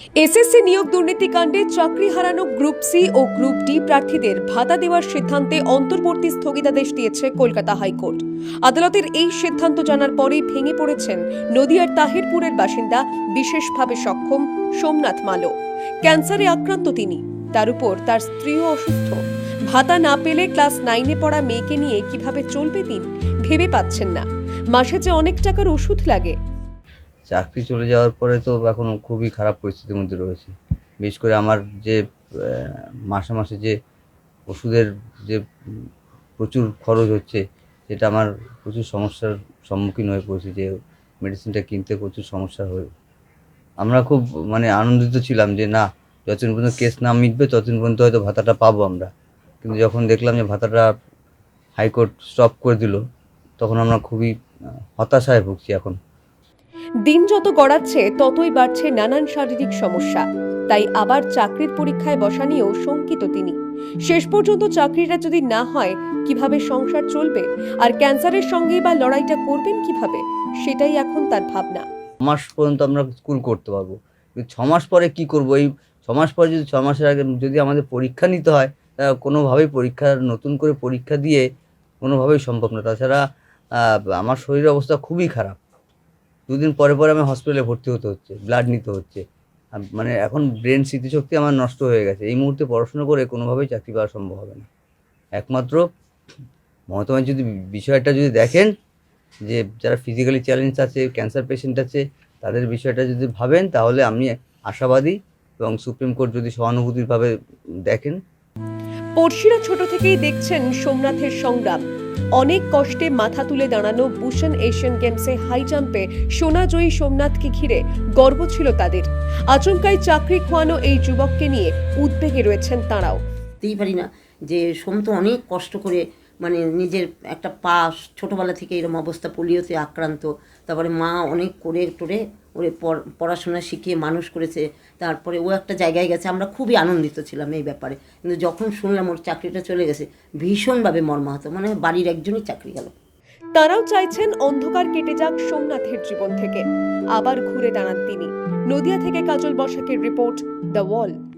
SSC নিয়োগ দুর্নীতিকাণ্ডে চাকরি হারানো গ্রুপ সি ও গ্রুপ ডি প্রার্থীদের ভাতা দেওয়ার সিদ্ধান্তে অন্তর্বর্তী স্থগিতাদেশ দিয়েছে কলকাতা হাইকোর্ট। আদালতের এই সিদ্ধান্ত জানার পরেই ভেঙে পড়েছেন নদিয়ার তাহিরপুরের বাসিন্দা, বিশেষভাবে সক্ষম সোমনাথ মালো। ক্যান্সারে আক্রান্ত তিনি। তার উপর তার স্ত্রীও অসুস্থ। ভাতা না পেলে ক্লাস নাইনে পড়া মেয়েকে নিয়ে কীভাবে চলবে দিন ভেবে পাচ্ছেন না। মাসে যে অনেক টাকার ওষুধ লাগে চাকরি চলে যাওয়ার পরে তো এখন খুবই খারাপ পরিস্থিতির মধ্যে রয়েছে। বিশেষ করে আমার যে মাসে মাসে যে ওষুধের যে প্রচুর খরচ হচ্ছে, সেটা আমার প্রচুর সমস্যার সম্মুখীন হয়ে পড়েছি যে মেডিসিনটা কিনতে প্রচুর সমস্যা হয়ে আমরা খুব মানে আনন্দিত ছিলাম যে না, যতদিন পর্যন্ত কেস না মিটবে ততদিন পর্যন্ত হয়তো ভাতাটা পাবো আমরা। কিন্তু যখন দেখলাম যে ভাতাটা হাইকোর্ট স্টপ করে দিল, তখন আমরা খুবই হতাশায় ভুগছি এখন। দিন যত গড়াচ্ছে, ততই বাড়ছে নানান শারীরিক সমস্যা। তাই আবার চাকরির পরীক্ষায় বসা নিয়েও শঙ্কিত তিনি। শেষ পর্যন্ত চাকরিটা যদি না হয়, কীভাবে সংসার চলবে? আর ক্যান্সারের সঙ্গে বা লড়াইটা করবেন কীভাবে? সেটাই এখন তার ভাবনা। মাস পর্যন্ত আমরা স্কুল করতে পারব। ছ মাস পরে কি করব? এই ছ মাস পরে যদি ছ মাসের আগে যদি আমাদের পরীক্ষা নিতে হয়, তা কোনোভাবেই পরীক্ষা, নতুন করে পরীক্ষা দিয়ে কোনোভাবেই সম্ভব না। তাছাড়া আমার শরীরের অবস্থা খুবই খারাপ। দুদিন পরে পরে আমি হসপিটালে ভর্তি হতে হচ্ছে ব্লাড নিতে হচ্ছে। মানে এখন ব্রেন স্মৃতিশক্তি আমার নষ্ট হয়ে গেছে। এই মুহূর্তে পড়াশোনা করে কোনোভাবেই চাকরি পাওয়া সম্ভব হবে না। একমাত্র মমতা যদি বিষয়টা যদি দেখেন যে যারা ফিজিক্যালি চ্যালেঞ্জ আছে ক্যান্সার পেশেন্ট আছে, তাদের বিষয়টা যদি ভাবেন, তাহলে আমি আশাবাদী এবং সুপ্রিম কোর্ট যদি সহানুভূতিভাবে দেখেন। পড়শিরা ছোট থেকেই দেখছেন সোমনাথের সংগ্রাম। অনেক কষ্টে মাথা তুলে দাঁড়ানো বুশন এশিয়ান গেমসে হাই জাম্পে সোনাজয়ী সোমনাথকে ঘিরে গর্ব ছিল তাদের। আচমকাই চাকরি খোয়ানো এই যুবককে নিয়ে উদ্বেগে রয়েছেন তাঁরাও। পারি না যে সোম তো অনেক কষ্ট করে মানে নিজের একটা পা ছোটোবেলা থেকে এরকম অবস্থা পোলিওতে আক্রান্ত, তারপরে মা অনেক করে টোরে ওরে পড়- পড়াশোনা শিখিয়ে মানুষ করেছে, তারপরে ও একটা জায়গায় গেছে, আমরা খুবই আনন্দিত ছিলাম এই ব্যাপারে। কিন্তু যখন শুনলাম ওর চাকরিটা চলে গেছে, ভীষণভাবে মর্মাহত মানে বাড়ির একজনই চাকরি গেল। তারাও চাইছেন অন্ধকার কেটে যাক সোমনাথের জীবন থেকে। আবার ঘুরে দাঁড়ান তিনি। নদিয়া থেকে কাজল বসাকের রিপোর্ট, দ্য ওয়াল।